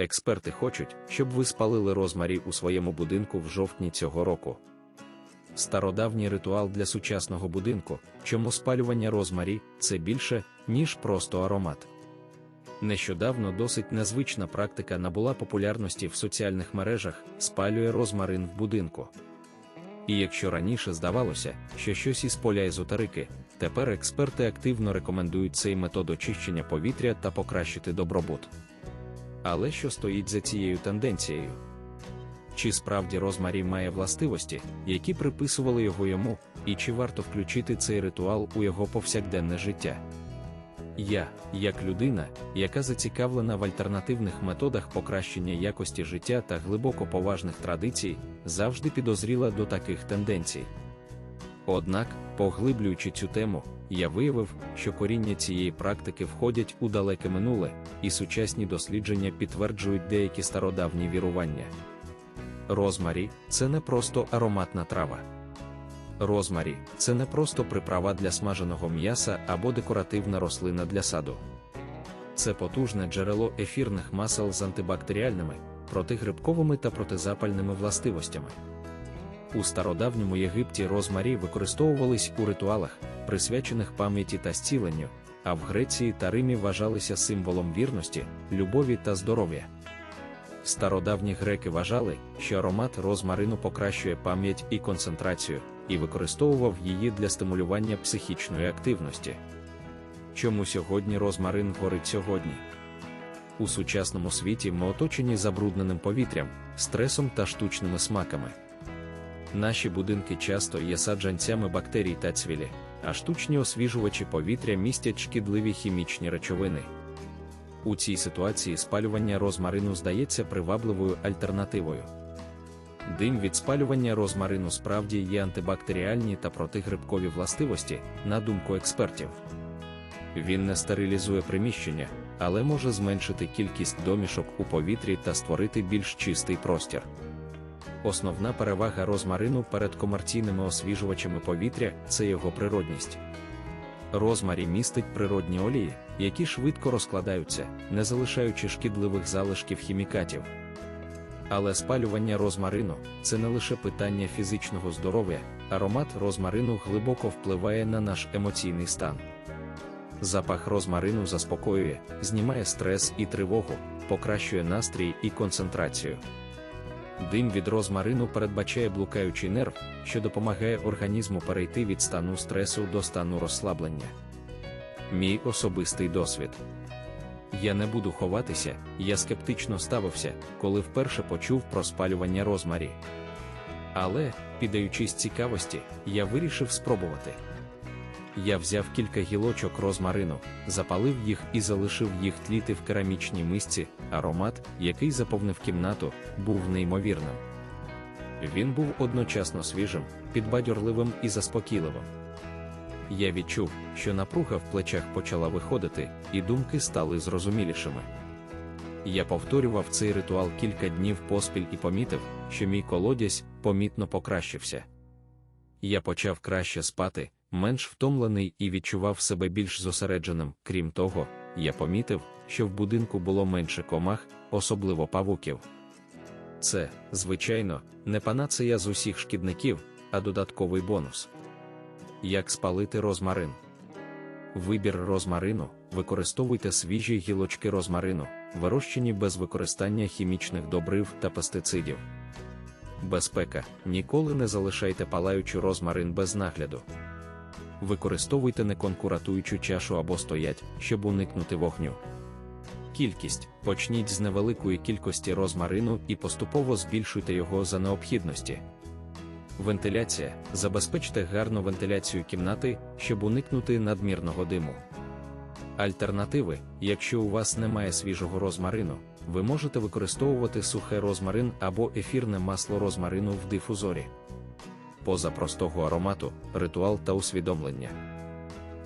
Експерти хочуть, щоб ви спалили розмарі у своєму будинку в жовтні цього року. Стародавній ритуал для сучасного будинку, чому спалювання розмарі це більше, ніж просто аромат. Нещодавно досить незвична практика набула популярності в соціальних мережах, спалює розмарин в будинку. І якщо раніше здавалося, що щось із поля езотерики, тепер експерти активно рекомендують цей метод очищення повітря та покращити добробут. Але що стоїть за цією тенденцією? Чи справді розмарі має властивості, які приписували його йому, і чи варто включити цей ритуал у його повсякденне життя? Я, як людина, яка зацікавлена в альтернативних методах покращення якості життя та глибоко поважних традицій, завжди підозріла до таких тенденцій. Однак, поглиблюючи цю тему, я виявив, що коріння цієї практики входять у далеке минуле, і сучасні дослідження підтверджують деякі стародавні вірування. Розмарі це не просто ароматна трава. Розмарі це не просто приправа для смаженого м'яса або декоративна рослина для саду. Це потужне джерело ефірних масел з антибактеріальними, протигрибковими та протизапальними властивостями. У стародавньому Єгипті розмарі використовувались у ритуалах, присвячених пам'яті та зціленню, а в Греції та Римі вважалися символом вірності, любові та здоров'я. Стародавні греки вважали, що аромат розмарину покращує пам'ять і концентрацію, і використовував її для стимулювання психічної активності. Чому сьогодні розмарин горить сьогодні? У сучасному світі ми оточені забрудненим повітрям, стресом та штучними смаками. Наші будинки часто є саджанцями бактерій та цвілі, а штучні освіжувачі повітря містять шкідливі хімічні речовини. У цій ситуації спалювання розмарину здається привабливою альтернативою. Дим від спалювання розмарину справді є антибактеріальні та протигрибкові властивості, на думку експертів. Він не стерилізує приміщення, але може зменшити кількість домішок у повітрі та створити більш чистий простір. Основна перевага розмарину перед комерційними освіжувачами повітря це його природність. Розмарі містить природні олії, які швидко розкладаються, не залишаючи шкідливих залишків хімікатів. Але спалювання розмарину це не лише питання фізичного здоров'я, аромат розмарину глибоко впливає на наш емоційний стан. Запах розмарину заспокоює, знімає стрес і тривогу, покращує настрій і концентрацію. Дим від розмарину передбачає блукаючий нерв, що допомагає організму перейти від стану стресу до стану розслаблення. Мій особистий досвід. Я не буду ховатися, я скептично ставився, коли вперше почув про спалювання розмарі. Але, піддаючись цікавості, я вирішив спробувати. Я взяв кілька гілочок розмарину, запалив їх і залишив їх тліти в керамічній мисці, аромат, який заповнив кімнату, був неймовірним. Він був одночасно свіжим, підбадьорливим і заспокійливим. Я відчув, що напруга в плечах почала виходити, і думки стали зрозумілішими. Я повторював цей ритуал кілька днів поспіль і помітив, що мій колодязь помітно покращився. Я почав краще спати, менш втомлений і відчував себе більш зосередженим. Крім того, я помітив, що в будинку було менше комах, особливо павуків. Це, звичайно, не панацея з усіх шкідників, а додатковий бонус. Як спалити розмарин? Вибір розмарину використовуйте свіжі гілочки розмарину, вирощені без використання хімічних добрив та пестицидів. Безпека ніколи не залишайте палаючий розмарин без нагляду. Використовуйте неконкуратуючу чашу або стоять, щоб уникнути вогню. Кількість почніть з невеликої кількості розмарину і поступово збільшуйте його за необхідності. Вентиляція забезпечте гарну вентиляцію кімнати, щоб уникнути надмірного диму. Альтернативи, якщо у вас немає свіжого розмарину, ви можете використовувати сухе розмарин або ефірне масло розмарину в дифузорі. Поза простого аромату, ритуал та усвідомлення.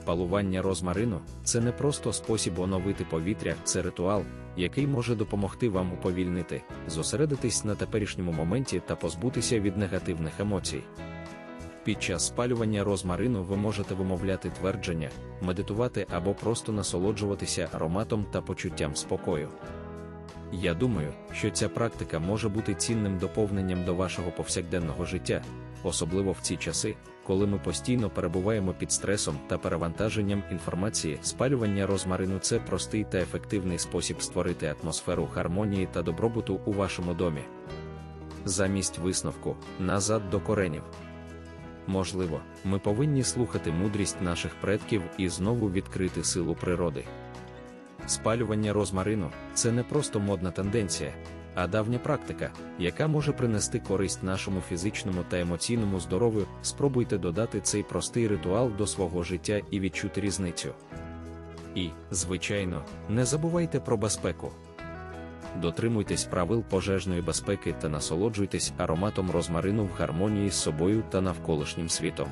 Палування розмарину це не просто спосіб оновити повітря, це ритуал, який може допомогти вам уповільнити, зосередитись на теперішньому моменті та позбутися від негативних емоцій. Під час спалювання розмарину ви можете вимовляти твердження, медитувати або просто насолоджуватися ароматом та почуттям спокою. Я думаю, що ця практика може бути цінним доповненням до вашого повсякденного життя, особливо в ці часи, коли ми постійно перебуваємо під стресом та перевантаженням інформації. Спалювання розмарину це простий та ефективний спосіб створити атмосферу гармонії та добробуту у вашому домі. Замість висновку назад до коренів. Можливо, ми повинні слухати мудрість наших предків і знову відкрити силу природи. Спалювання розмарину це не просто модна тенденція, а давня практика, яка може принести користь нашому фізичному та емоційному здоров'ю. Спробуйте додати цей простий ритуал до свого життя і відчути різницю. І, звичайно, не забувайте про безпеку. Дотримуйтесь правил пожежної безпеки та насолоджуйтесь ароматом розмарину в гармонії з собою та навколишнім світом.